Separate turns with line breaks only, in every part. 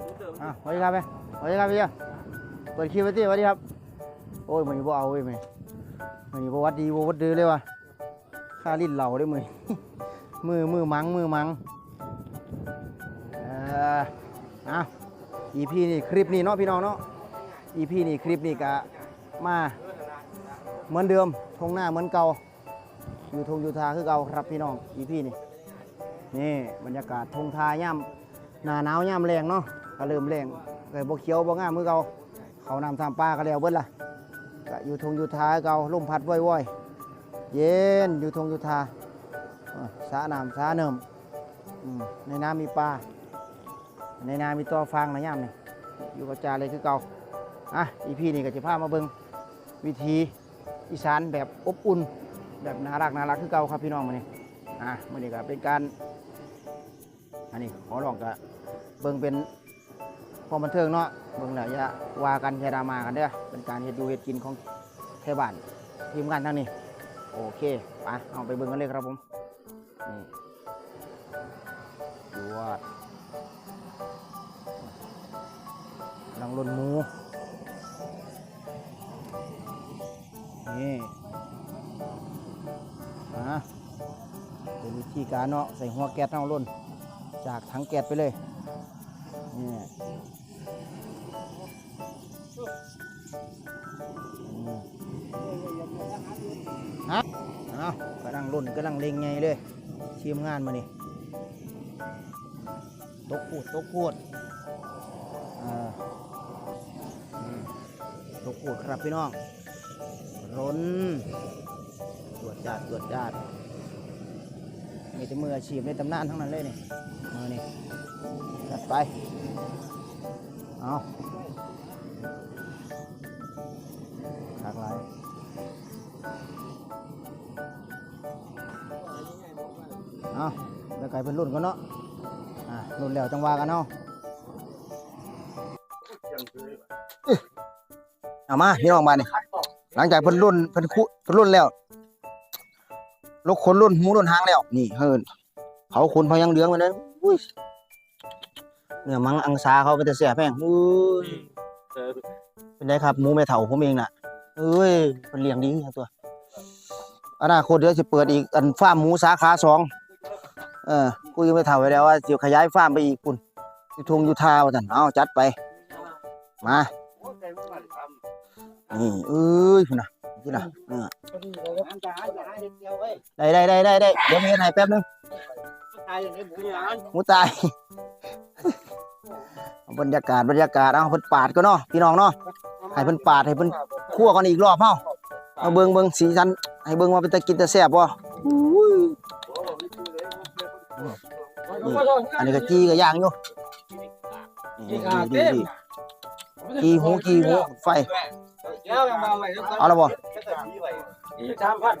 อะสวัสดีครับไปสวัสดีครับพี่เปิดคลิปไว้ที่สวัสดีครับ โอ้ยมันนี่บ่เอาเว้ยมันมันนี่บ่วัดดีบ่วัดดื้อเลยวะค่าลิ้นเหล่าได้มือมือมือมังมือมังเอ่อเอา EP นี่คลิปนี้เนาะพี่น้องเนาะ EP นี่คลิปนี้ก็มาเหมือนเดิมทงหน้าเหมือนเก่าอยู่ทงอยู่ทาคือเก่าครับพี่น้อง EP นี่นี่บรรยากาศทงทาย่ำหนาหนาวย่ำแรงเนาะ ก็เริ่มแรงเลยบ่เขียวบ่งามมือเก่าเขานำตามป้าก็แล้วเบิดล่ะก็อยู่ทงอยู่ทาคือเก่าลมพัดว่อยๆ เย็นอยู่ทงอยู่ทาสาน้ำสาเนิมในน้ำมีปลาในนามีตัวฟางนะย่ำนี่อยู่กับจาเลยคือเก่าอะอีพีนี่ก็จะพามาเบิงวิธีอีสานแบบอบอุ่น แบบน่ารักน่ารักคือเก่าครับพี่น้องมานี่อะมื่อนี้ก็เป็นการอันนี้ขอลองกับเบิงเป็น ความบันเทิงเนาะเบิงแล้วอย่าว่ากันอย่าดรามากันเด้อเป็นการเฮ็ดดูเฮ็ดกินของเทศบาลทีมงานทั้งนี้ โอเคไปเอาไปเบิงกันเลยครับผมนี่ดูว่าลังลนหมูนี่อะเป็นวิธีการเนาะใส่หัวแก๊สเอาล่นจากถังแก๊สไปเลยนี่ ฮะเอากำลังล่นกำลังเล็งไงเลยทีมงานมานี่ตกพูดตกพูดอ่าอืมลูกขูดครับพี่น้องร้นตรวจจาดตรวจจาดมีแต่มืออาชีพในตำนานทั้งนั้นเลยนี่มือนี่จัดไป เอา ไก่เป็นรุ่นกันเนาะอ่ารุ่นแล้วจังหวะกันเนาะเอามาพี่น้องมาเนี่ยหลังจากเพิ่นรุ่นเพิ่นคุเพิ่นรุ่นแล้วลูกคนรุ่นหูรุ่นหางแล้ว นี่เฮินเผาคุณเผายังเหลืองมาเลยอุ้ยเนื้อมังอังซาเขาไปแต่เสียแพงอุ้ยเป็นไงครับหมูแม่เฒ่าผมเองน่ะเอ้ยเป็นเลี้ยงดีตัวอนาคตเดี๋ยวจะเปิดอีกอันฟาร์มหมูสาขาสอง เออคุยกับแม่เฒ่าไว้แล้วว่าจะขยายฟาร์มไปอีกปุ่นอยู่ทงอยู่ทาวท่านเอาจัดไป มานี่เอ้ยพุ่นน่ะพุ่นะได้ได้ได้ได้ได้เดี๋ยวมีให้แป๊บนึงหมูตายบรรยากาศบรรยากาศเอาเพิ่นปาดก็เนาะพี่น้องเนาะให้เพิ่นปาดให้เพิ่นคั่วกันอีกรอบเฮาเอาเบิ่งเบิ่งสีสันให้เบิ่งว่าเป็นตะกินตะแซ่บบ่ นี่อันนี้ก็จี้ก็ย่างอยู่นี่ดีดีดีกีหูกีหูไฟเอาละบ่
สามพัน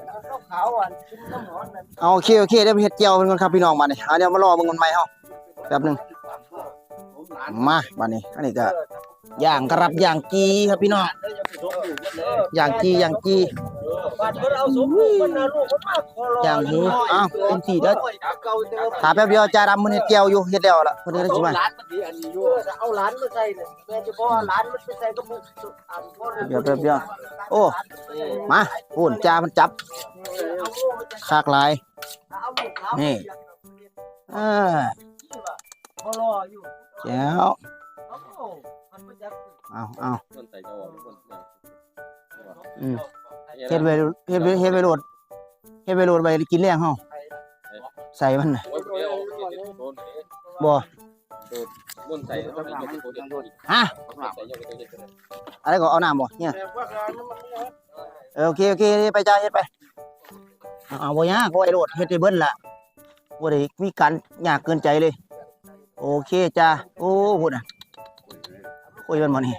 ขาวอะน้ำหอม
เอาโอเคโอเคเดี๋ยวไปเฮ็ดเจียวเพิ่นก่อนครับพี่น้องมานี่เอาเดี๋ยวมารอเบิ่งกันใหม่เฮาแป๊บหนึงมาบัดนี้อันนี้ก็ย่างกระรับย่างกีครับพี่น้องย่างกีย่างกี
บ้านเขาเอาสมบูรณ์มันเอาลูกมันมาขอรอย่าง
หมูอ้าวเต็มที่เด้อถาแป๊บเดียวจ่าดำมื้อนี้เจียวอยู่เฮ็ดแล้วล่ะเพิ่นเฮ็ดสิมา
ร้านมันดีอันนี้อยู่เอาร้านมาใส่เนี่ยแม่จะบอกว่าร้านมันไปใส่กระปุกอันพ่อ
เดี๋ยวแป๊บเดียวโอ้มาโหุ่นจ่ามันจับคากหลาย
เอาหมูขาว
นี่อ่า
เขารออยู่
แจ๋ว
เอามันไม่จับ
เอาเอา
คนใส่จะออกคน
อืม เฮ็ดไว้เฮ็ดไว้เฮ็ดไว้โลดเฮ็ดไว้โลดไว้กินแรงเฮาใส่มันน่ะ
โอ้ยเดี๋ยวโดน
บ่
คนใส่มันจะโดนโดน
ฮะอะไรก็เอาน้ำบ่เนี่ยเออโอเคโอเคไปจ้าเฮ็ดไปเอาบ่ยากบ่ไอ้โลดเฮ็ดได้เบิดล่ะบ่ได้มีการยากเกินใจเลย โอเคจ้าโอ้พุ่นน่ะคุยมันบ่นี่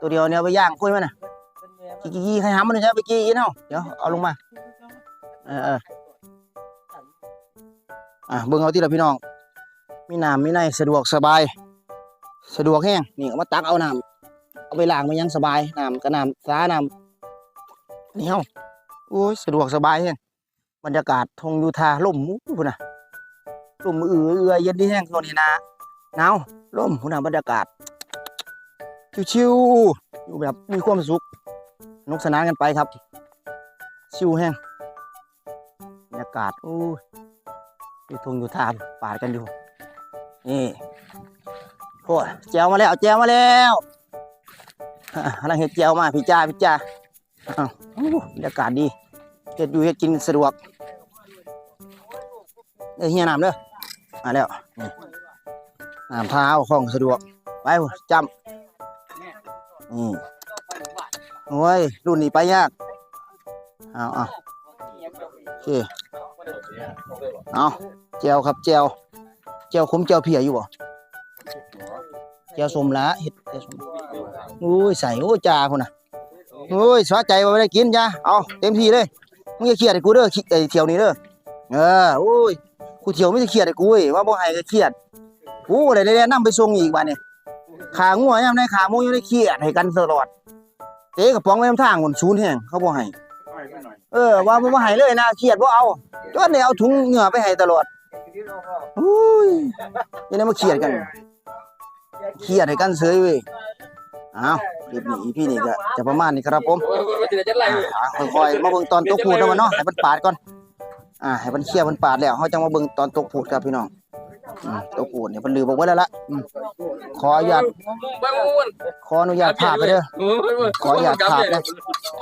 ตัวเดียวเนี่ยไปย่างคุยมันน่ะ กี้ๆๆให้หามันหน่อยจ้ะไปกี้อีเนาเดี๋ยวเอาลงมา เออเอออะเบิ่งเอาที่ละพี่น้อง มีน้ำมีในสะดวกสบาย สะดวกแห้งนี่เอามาตักเอาน้ำเอาไปล้างมันยังสบายน้ำก็น้ำสาน้ำนี่เฮาโอ้ยสะดวกสบายแห้งบรรยากาศทงยูทาล่มมูพุ่นน่ะล่มอือเอือเย็นดีแห้งตัวนี้นะหนาวลมหุ่นบรรยากาศชิวๆอยู่แบบมีความสุข นกสนานกันไปครับ ชิวแห้งบรรยากาศโอ้ยอยู่ทงอยู่ทานปาดกันอยู่ นี่โอ้ยแจวมาแล้วแจวมาแล้วอะกำลังเห็ดแจวมาพี่จ้าพี่จ้าอาวอู้บรรยากาศดีเห็ดอยู่เห็ดกินสะดวกเอ้ยเฮียน้ำเด้อมาแล้วนี่น้ำเท้าของสะดวกไปจำ อ้ยรุ่นนี้ไปยากเอาเอาโอเคเอาแจวครับแจวแจวขมแจวเพียอยู่บ่แจวสมละเห็ดแจวสมโอ้ยใส่โอ้ยจ่าคนน่ะโอ้ยสะใจว่าไม่ได้กินจ้าเอาเต็มที่เลยมึงอย่าเครียดให้กูเด้อไอ้เที่ยวนี้เด้อเออโอ้ยกูเที่ยวไม่ได้เครียดให้กูเว้ยว่าบ่ให้ก็เครียดกูได้ได้นำไปส่งอีกบัดนี้ขางัวยามใดขาหมูยังได้เครียดให้กันตลอด เตะกระป๋องไว้นำทางคนศูนย์แห่งเขาบ่ให้เออว่าบ่ให้เลยนะเครียดบ่เอาจนได้เอาถุงเหงื่อไปให้ตลอดอุ้ยยังได้มาเครียดกันเครียดให้กันเฉยเว้ยอ้าวคลิปนี้พี่นี่ก็จะประมาณนี้ครับผมค่อยๆมาเบิ่งตอนตกพูดแล้วมันเนาะให้มันปาดก่อนอ่าให้มันเคลียร์มันปาดแล้วเฮาจังมาเบิ่งตอนตกพูดครับพี่น้อง อืมตกพูดเนี่ยเพิ่นลือบอกไว้แล้วล่ะอืมขออนุญาต
ไปม้วน
ขออนุญาตภาพไปเด้อ ขออย่าขาดนะ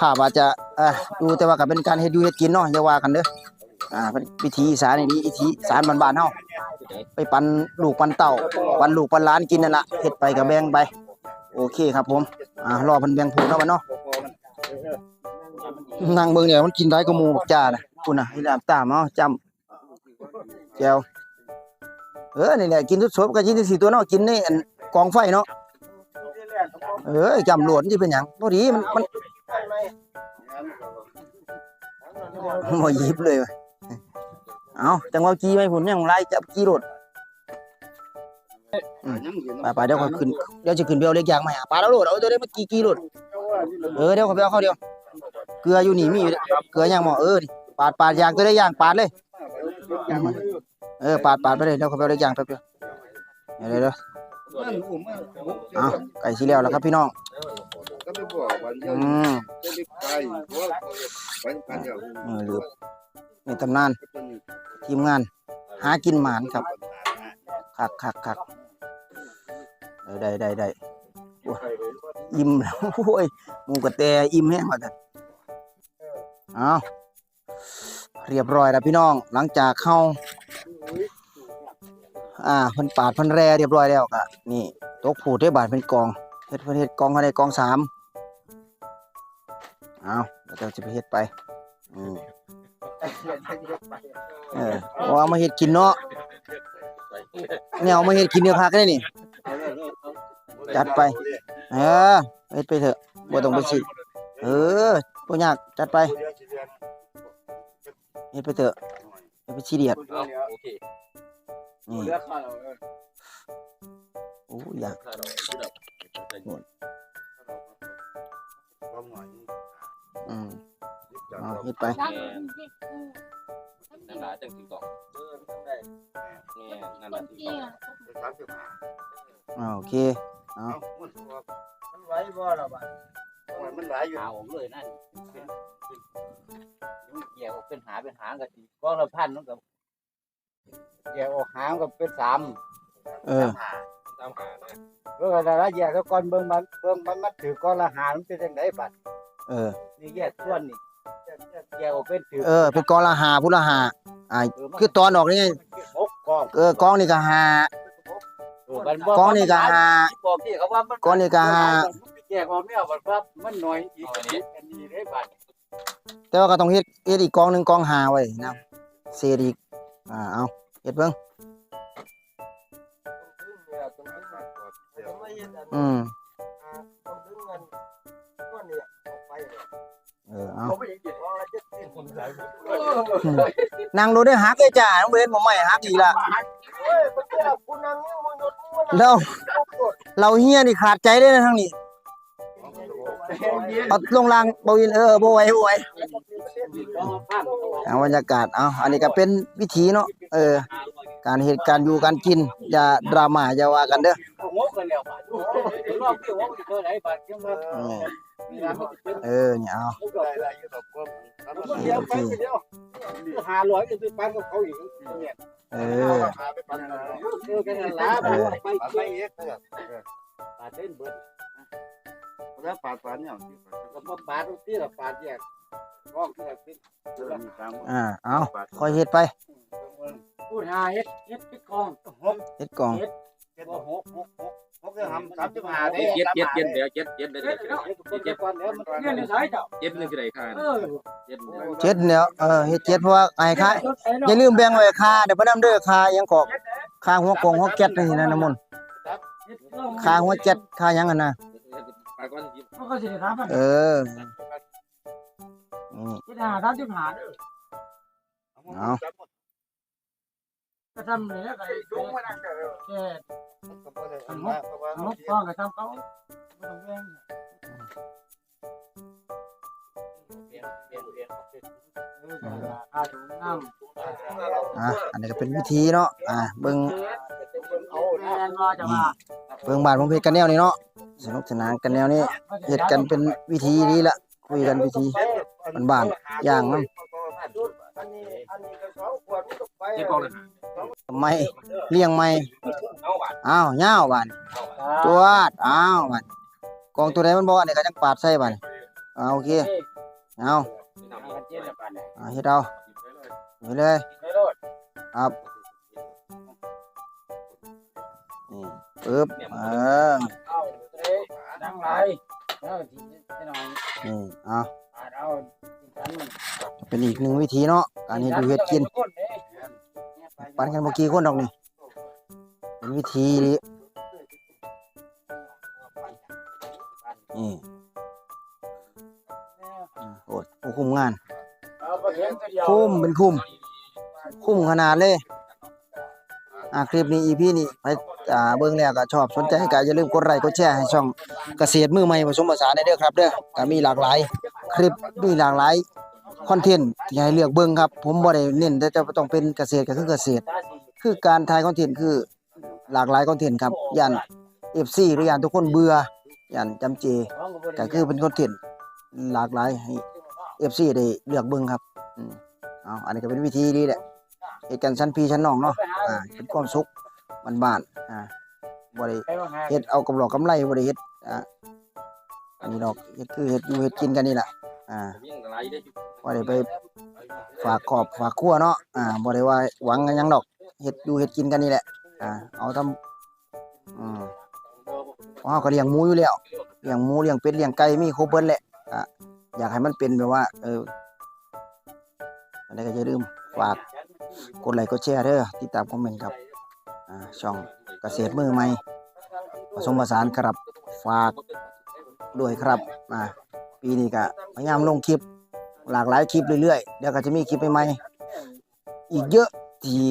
ภาพอาจจะเอ่อดูแต่ว่าก็เป็นการเฮ็ดอยู่เฮ็ดกินเนาะอย่าว่ากันเด้ออ่าเป็นวิธีอีสานนี่วิธีอีสานบ้านๆเฮาไปปันลูกปันเต้าปันลูกปันหลานกินนั่นล่ะเฮ็ดไปก็แบ่งไป โอเคครับผมอ่ารอเพิ่นแบ่งพูดเนาะมันเนาะนั่งเบิ่งเนี่ยมันกินได้ก็หมูบักจ้าน่ะคุณน่ะให้น้ำตามเอาจำแก้ว เออนี่แหละกินสดๆก็กินที่สี่ตัวเนาะกินในอันกองไฟเนาะเออจำหลดมันสิเป็นหยังพอดีมันมันบ่หยิบเลยวะเอาจังว่ากีไว้พุ่นยังไรจับกี้โหลดไปไปเดี๋ยวขาขึ้นเดี๋ยวจะขึ้นเอาเล็กยางมาหาปลาแล้วโหลดเอาตัวเล็กมากีกีโหลดเออเดี๋ยวขาไปเอาเข้าเดียวเกลืออยู่นี่มีอยู่เกลือย่างหมอเออปาดปาดยางตัวได้ยางปาดเลยอืม เออปาดปาดไปเลยเดี๋ยวเขาไปเอาได้ย่างแป๊บเดียวเดี๋ยวเดี๋ยวเดี๋ยวเอาไก่สีแล้วแล้วครับพี่น้อง
อื
ม
เพราะว่าไปกันเดียว
เออลืมในตำนานทีมงาน หากินหมานครับคักคักคักได้ได้ได้ได้อิ่มแล้วโอ้ยมูกระแตอิ่มแห้งหมดเลยเอาเรียบร้อยแล้วพี่น้อง หลังจากเข้า อ่าเพิ่นปาดเพิ่นแร่เรียบร้อยแล้วก็นี่ตกผูดได้บาทเป็นกองเฮ็ดเพิ่นเฮ็ดกองเขาได้กองสามเอาแล้วก็จะไปเฮ็ดไปอืมเออเอามาเฮ็ดกินเนาะเนี่ยเอามาเฮ็ดกินเนื้อผักได้นี่จัดไป เออเฮ็ดไปเถอะบ่ต้องไปสิเออบ่ยากจัดไปเฮ็ดไปเถอะ ไปซีเรียส
โอเค
นี่
เลือกข้าว
โอ้อยาก
ถ้าเราที่เรา
อืมเอาเฮ็ดไป
นั่นแหละจังที่สองนี่นั่นแหละที่สอง
อ่าโอเค
มันไว้บ่ล่ะบัด
มันหลายอยู่
เอาผมเลยนั่นแยกออกเป็นหาเป็นหางก็สิ กองละพันมันก็แยกออกหางก็เป็นสาม
เออ
ตามหานะ
เออแต่ละแยกแล้วก่อนเบิ่งมันเบิ่งมันมันถือกองละหามันเป็นจังไดบัด
เออ
นี่แยกส่วนนี่แยกออกเป็นถือ
เออ เป็นกองละหาพุละหาอ่าคือตอนออกนี่ไง
หกกอง
เออกองนี่ก็หา
เออมันบ่
กองนี่ก็หา
บอกที่เขาว่ามัน
กองนี่ก็หา
แยกออกเนี่ยบัดว่ามันน้อยอีกอันนี้อันนี้ได้บัด
แต่ว่าก็ต้องเฮ็ดเฮ็ดอีกกองหนึงกองหาไว้นะ เศษอีกอ่าเอาเฮ็ดเบิ่งอืมเออเอานั่งดูได้หักเลยจ้าน้องเบนบ่ไม่หักอีกละเราเราเฮียนี่ขาดใจได้นะทางนี้เอาลงล่างบ่วินเออบ่ไหวบ่ไหว เอาบรรยากาศเอาอันนี้ก็เป็นวิถีเนาะเออ การเหตุการณ์อยู่การกิน อย่าดราม่าอย่าว่ากันเด้อ
เอาหัวกันแล้วบาดรอบที่หัวมันเท่าไหร่บาดจังว่า
เออ
มีงานมันเป็น
เออเนี่ยเอา
ได้ได้อยู่ดอกก็
มันเดียวไปเดียวห้าร้อยก็ไปปั้นกับเขาอีกเนี่ย
เออ
ไปปันกัน
เออกันละไปไป
ปันไปเอ็กซ์เนี่ย
ปาดเส้นเบิด
แล้วปาดปานเนี่ย
ก็มาปาดที่ละปาดแยก ร้องที่ละเป็น
มีตาม
อ่าเอาคอยเฮ็ดไป
พูดหาเฮ็ดเฮ็ดปิดกองหก
เฮ็ดกล่อง
เฮ็ดหกหกหกหกจะทำสามสิบห้าได้
เจ็ดเจ็ดเจ็ดเดี๋ยวเจ็ดเจ็ดเลย
เฮ็ดแล้วเฮ็ดคนเดียวก่อนแล้วมันเรียนในสายเจ้า
เจ็ดนึงคือไรค่า
เออ
เจ็ด
เจ็ดแล้วเออเฮ็ดเจ็ดเพราะว่าไอ้ค่าอย่าลืมแบ่งไว้ค่าเดี๋ยวเพิ่นนำเด้อค่าหยังกอกค่าหัวกงหัวแก๊สนี่นะน้ำมนต์ค่าหัวแก๊สค่าหยังกันนะ
ปากก้อนยิบ
เขาก็สิถามมัน
เอ อนี่
ที่หาสามสิบห้าเด้อ
เอา
ก็ทำเลยแล้วก็สูงมานั่งเด้อแค่งบพอก็ทำเขาบ่ต้องแย่งอาถุงน้ำ
อะอันนี้ก็เป็นวิธีเนาะอะเบิ่ง
เอาแม่นว่าจะว่า
เบิ่งบ้านผมเฮ็ดกันแนวนี้เนาะสนุกสนานกันแนวนี้เฮ็ดกันเป็นวิธีนี้ละคุยกันวิธี บ้านๆอย่างมัน
เจ็ดกอง
ไม่เลี้ยงไม่
อา้า
วย่าวบ้านตัวาดอ้าวบ้านกองตัวใดมันบ่อันนี้ก็จังปาดใส่บ้านเอาโอเคเอาอ่าเฮ็ดเอาไปเลยครับนี่ปึ๊บเออ
ดังไรนี้หน่อ ย
นี่เอา
เอา
เป็นอีกหนึ่งวิธีเนาะการเฮ็ดอยู่เฮ็ดกินปันกันเมื่อกี้คนดอกนี่เป็นวิธีนี้นี่อ่าโอ้ยผู้คุมงาน คุ้มเป็นคุ้มคุ้มขนาดเลยอ่าคลิปนี้ EP นี้ไปอ่าเบิ่งแล้วก็ชอบสนใจก็อย่าลืมกดไลค์กดแชร์ให้ช่องเกษตรมือใหม่ผสมผสานได้เด้อครับเด้อก็มีหลากหลาย คลิปมีหลากหลายคอนเทนต์ที่ให้เลือกเบิ่งครับ ผมบ่ได้เน้นแต่จะต้องเป็นเกษตรก็คือเกษตร คือการถ่ายคอนเทนต์คือหลากหลายคอนเทนต์ครับย่าน FC หรือย่านทุกคนเบื่อย่านจำเจก็คือเป็นคอนเทนต์หลากหลายให้ FC ได้เลือกเบิ่งครับอืมเอาอันนี้ก็เป็นวิธีดีแหละเหตุการณ์ชั้นพี่ชั้นน้องเนาะอ่าเป็นความสุขบ้านๆอ่าบ่ได้เฮ็ดเอากำหลอกกำไรบ่ได้เฮ็ดอ่า นนี้ดอกเฮ็ดคือเฮ็ดอยู่เฮ็ดกินกันนี่แหละอ่า
วิ่งอะไรได้
บ่ได้ไปฝากขอบฝากครัวเนาะอ่าบ่ได้ว่าหวังหยังดอกเฮ็ดอยู่เฮ็ดกินกันนี่แหละอ่าเอาทำอืมเพราะเฮาก็เลี้ยงหมูอยู่แล้วเลี้ยงหมูเลี้ยงเป็ดเลี้ยงไก่มีครบเบิดแหละอะอยากให้มันเป็นแบบว่า เอออะไรก็อย่าลืมฝากกดไลค์กดแชร์เด้อติดตามคอมเมนต์ครับอ่าช่องเกษตรมือใหม่ผสมผสานครับฝาก ด้วยครับอ่าปีนี้ก็พยายามลงคลิป หลากหลายคลิปเรื่อยๆ เดี๋ยวก็จะมีคลิปใหม่ๆอีกเยอะที่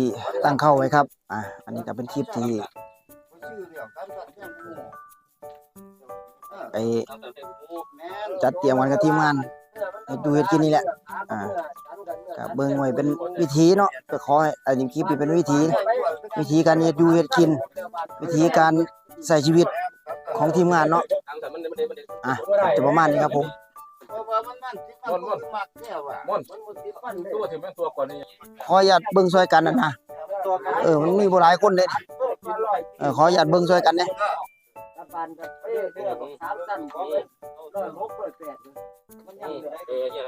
ตั้งเข้าไว้ครับอะอันนี้ก็เป็นคลิปที่ไปจัดเตรียมกันกับทีมงานดูเฮ็ดกินนี่แหละอ่าก็เบิ่งไว้เป็นวิธีเนาะก็ขอให้อันนี้คลิปนี้เป็นวิธี วิธีการเฮ็ดอยู่เฮ็ดกิน วิธีการใส่ชีวิต ของทีมงานเนาะอะจะประมาณนี้ครับผม
ม่อนตัวถึงแม่ตัวก่อนนี่
ขออนุญาเบิ่งช่วยกันนะนะเออมันมีบ่หลายคนเด้เออขออนุญาเบิ่งช่วยกันเน
กับเอ้เอองสามตันขอยกันยังเอ
ออเนี่ย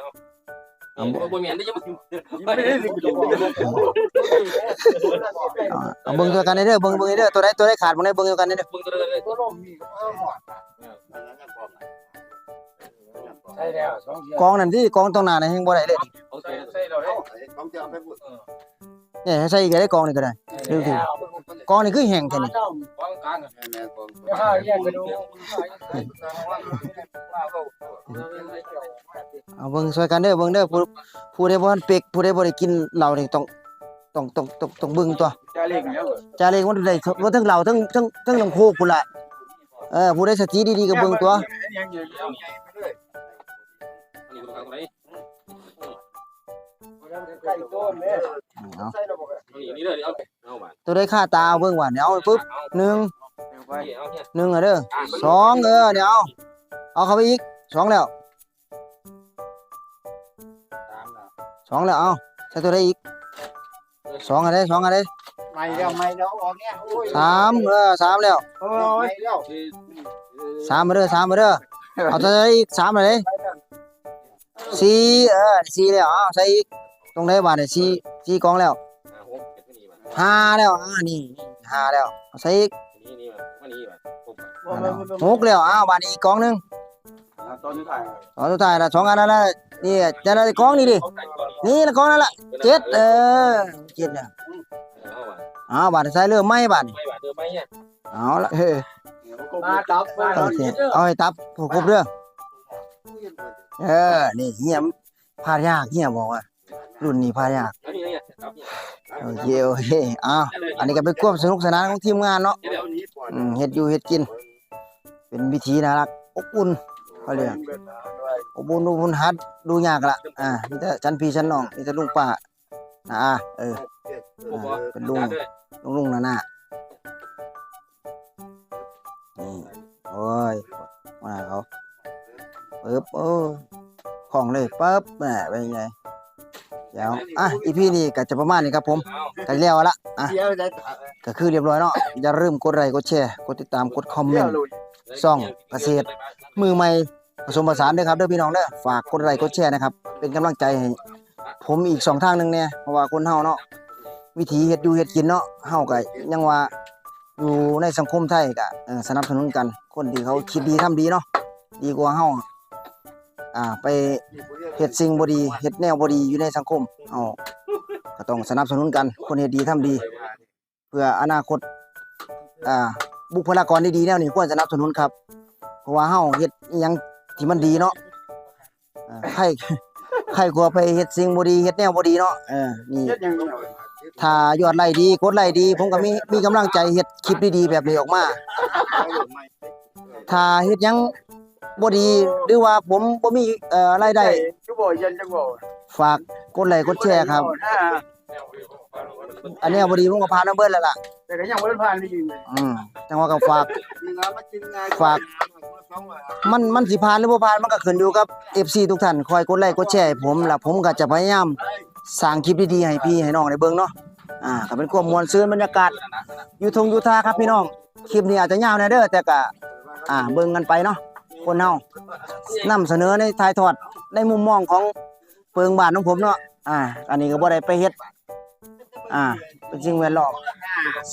เอาบ่มีอันได้ยังไม่ได้สิ
อ่าเอาเบิ่งช่วยกันเด้อเบิ่งเบิ่งเด้อตัวใดตัวใดขาดบ่ได้เบิ่งช่วยกันเด้อ
มึงตัวเลย
ตัวลมมีใช่แล้วสองเดือน
กองนั่นที่กองตรงหน้านี่ยังบ่ได้เลย
เอาใส่ใส่เราได้
ต้องจะเอาไปพูด
เนี่ยให้ใส่อีกก็ได้กองนี่ก็ได้เร็วถึงกองนี่คือแห้งแค่นี้
วางกลาง
แม่กอง
ข้าวแยกไปดู
เอาเบิ่งช่วยกันเด้อเบิ่งเด้อผู้ผู้ใดบ่ทันเปกผู้ใดบ่ได้กินเหล้านี่ต้องต้องต้องต้องต้องเบิ่งตัว
จะเล่นแล้ว
จาเล็กมันได้บ่ทั้งเหล้าทั้งทั้งทั้งน้ำโคกพุ่นล่ะเออผู้ใดสติดีๆก็เบิ่งตัว
ยังอยู่
นี่ทางไหน
ไไก่ต้นเนี่ย
เอา
ใส่ระบบ
นี่นี่เลยเอาเอามา
ตัวได้ค่าตาเอาเบิ่งว่าเดี๋ยวเอาปุ๊บหนึ่ง
ไปเอาเนี่ย
หนึ่งอะเด้อสองเออเดี๋ยวเอาเอาเข้าไปอีกสองแล้ว
ตามนะ
สองแล้วเอาใส่ตัวได้อีกสองอะไรสองอะไร
ไม่แล้วไม่แล้วออกเนี่ยโอ้ย
สามเออสามแล้ว
โอ้ยแล้ว
สามมาเด้อสามมาเด้อเอาตัวได้อีกสามอะไรสี่เออสี่แล้วเอาใส่อีก ตรงไหนบ้านเนี่ยสี่สี่กองแล้ว
หกเจ็ดนี่มา
ห้าแล้วอ่านี่ห้าแล้วเอาใส่อีก
นี่นี่มานี่มาปุ๊บ
อ่าแล้วหกแล้วอ้าวบ้านนี้อีกกองหนึง
ตอนนี้ถ่าย
เอาสุดท้ายละสองอันนั่นละนี่จะได้กองนี่ดิ
เขาไก่ก่อน
นี่ละกองนั่นละเจ็ดเออเจ็ดเนี่ย
เอามา
เอาบาดใส่เริ่มไหมบาดนี่
ไม่บาดเดิมไหมเนี่ย
เอาละเฮ้ย
มาตับมา
โอเคเอาให้ตับครบเรื่องเออนี่เฮียมพายากเฮียบอกว่า รุ่นนี้พายาก
แล้วนี่เนี่ยครับเนี่ย
โอเคโอเคอ้าวอันนี้ก็เป็นความสนุกสนานของทีมงานเนาะ
เดี๋ยว
นี้ก่อน
อืมเฮ็ดอยู่เฮ็ดกิน เป็นวิธีน่ารักอบอุ่นเขาเรียกอบอุ่นอบอุ่นฮัดดูยากละอ่ามีแต่จันพี่จันน้องมีแต่ลุงป้านะอ่าเออ
ผมบอก
เป็นลุง
ด้วย
ลุงลุงน่ะน่ะนี่โอ้ยมาเขาปึ๊บโอ้ยของเลยปึ๊บแหมเป็นไง เดี๋ยวอะอีพีนี้ก็จะประมาณนี้ครับผมก็แล้วละอะก็คือเรียบร้อยเนาะอย่าลืมกดไลค์กดแชร์กดติดตามกดคอมเมนต์ซ่องเกษตร มือใหม่ผสมผสานด้อครับเด้อพี่น้องเด้อฝากกดไลค์กดแชร์นะครับ เป็นกำลังใจให้ผมอีกสองทางหนึ่งเนี่ยเพราะว่าคนเฮาเนาะวิถีเฮ็ดอยู่เฮ็ดกินเนาะเฮาก็ยังว่าอยู่ในสังคมไทยก็สนับสนุนกัน คนที่เขาคิดดีทำดีเนาะดีกว่าเฮา อ่าไปเฮ็ดสิ่งบ่ดีเฮ็ดแนวบ่ดีอยู่ในสังคมเฮาก็ต้องสนับสนุนกันคนเฮ็ดดีทำดี เพื่ออนาคตอ่าบุคลากรที่ดีแนวนี้ควรสนับสนุนครับ เพราะว่าเฮาเฮ็ดอิหยังที่มันดีเนาะอ่าใครใครกลัวไปเฮ็ดสิ่งบ่ดีเฮ็ดแนวบ่ดีเนาะเออนี่ ถ้ายอดไลค์ดีกดไลค์ดี ผมก็มีมีกำลังใจเฮ็ดคลิปดีๆแบบนี้ออกมา ถ้าเฮ็ดหยัง บ่ดีหรือว่าผมบ่มีเอ่อรายได้
จุบ่ยันจังบ่
ฝากกดไลค์กดแชร์ครับ อันนี้บ่ดีผมก็พาน้ำเบิดแล้วล่ะ
แต่ก็ยังบ่ได้ผ่านดี
อืมจังว่าก็ฝาก
มีงานมากินงาน
ฝาก มันมันสิผ่านหรือบ่ผ่านมันก็ขึ้นอยู่กับ FC ทุกท่านคอยกดไลค์กดแชร์ให้ผมแล้วผมก็จะพยายามสร้างคลิปดีๆให้พี่ให้น้องได้เบิ่งเนาะอ่าก็เป็นความม่วนซื่นบรรยากาศอยู่ทงอยู่ท่าครับพี่น้องคลิปนี้อาจจะยาวหน่อยเด้อแต่ก็อ่าเบิ่งกันไปเนาะ คนเฮานำเสนอในถ่ายทอดในมุมมองของเปิงบ้านของผมเนาะอ่า อันนี้ก็บ่ได้ไปเฮ็ดอ่าเป็นสิ่งแวดล้อม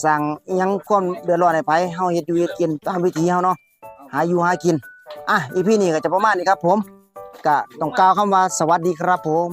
สร้างอิหยังความเดือดร้อนให้ไผเฮาเฮ็ดอยู่เฮ็ดกินตามวิถีเฮาเนาะหาอยู่หากินอะอีพีนี้ก็จะประมาณนี้ครับ ผมก็ต้องกล่าวคำว่าสวัสดีครับผม